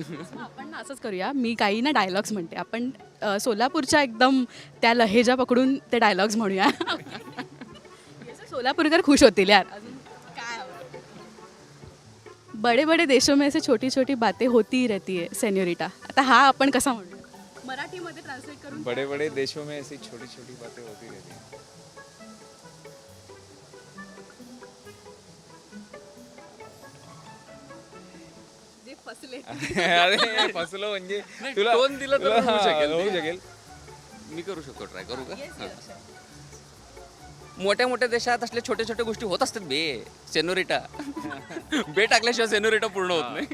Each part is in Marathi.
आपण ना असंच करूया. मी काही ना डायलॉग्स म्हणते. आपण अ, सोलापूरच्या एकदम त्या लहेजा पकडून ते डायलॉग्स म्हणूया. याचं सोलापूरकर खुश होतील यार. अजून काय आवडतं? बडे बडे देशों में से छोटी छोटी बातें होती ही रहती है सेन्योरिटा आता हा आपण कसा म्हणू? मराठीमध्ये ट्रान्सलेट करून बड़े बड़े देशों में ऐसी छोटी छोटी बातें होती रहती हैं. फसले. अरे फसलो म्हणजे तुला tone दिला तर तुला- होऊ शकेल. होऊ शकेल. मी करू शकतो ट्राय करू का. मोठ्या मोठ्या देशात असल्या छोट्या छोट्या गोष्टी होत असतात बे. सेनोरिटा. बे टाकल्याशिवाय सेनोरिटा पूर्ण होत नाही.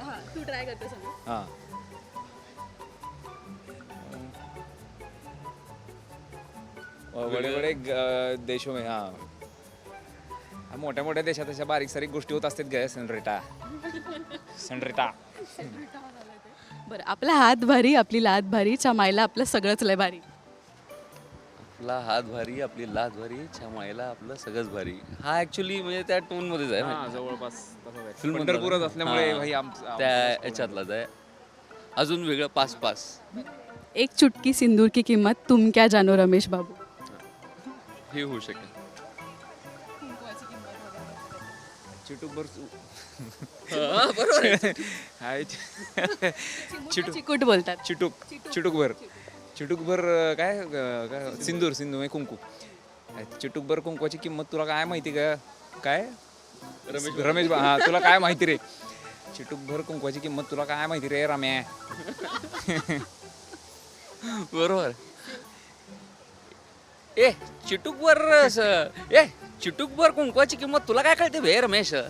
हां तू ट्राय करते हाँ. बड़े बड़े देशों में हा, मोठ्या मोठ्या देशात अशा बारीक सारीक गोष्टी होत असतात ग सनरेटा सनरेटा बरं आपला हात भारी आपली लात भारी चमायला आपलं सगळंच लय भारी. आपला हात भारी आपली लात भारी छामायला आपलं सगळंच भारी. हा ऍक्च्युली म्हणजे त्या टोन मध्येच आहे? जवळपास Film मधला. पंढरपूरच ना? असल्यामुळे हां. भाई आमचं त्या याच्यातलाच आहे. अजून वेगळं पास पास एक चुटकी सिंदूर की किंमत तुम क्या जानो रमेश बाबू. हे होऊ शकेल. चिटूकभर हा, बरोबर आहे. हाय चिटू चिकूट बोलतात. चिटूक चिटूकभर. चिटूकभर अं, काय अं, काय सिंदूर. सिंदूर म्हणजे कुंकू. चिटूकभर कुंकवाची किंमत तुला काय माहिती का? काय? रमेश रमेश बा- हा तुला काय माहिती रे? चिटूकभर कुंकवाची किंमत तुला काय माहिती रे रम्या? बरोबर. ए चिटूकवर स- ए चिटूकवर कुंकवाची किंमत तुला काय कळते भे रमेश? ये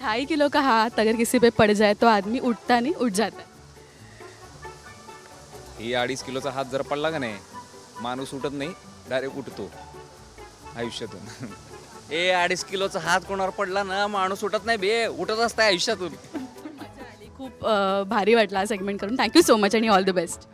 ढाई किलो का हाथ अगर किसी पे पड़ जाए तो आदमी उठता नहीं उठ जाता है। ही अडीच किलोचा हात जर पडला का नाही? माणूस उठत नाही डायरेक्ट उठतो. आयुष्यातून. ए अडीच किलोचा हात कोणावर पडला ना माणूस उठत नाही बे उठत असतं आयुष्यातून. मजा आली खूप अ, भारी वाटला सेगमेंट करून. थँक्यू सो मच आणि ऑल द बेस्ट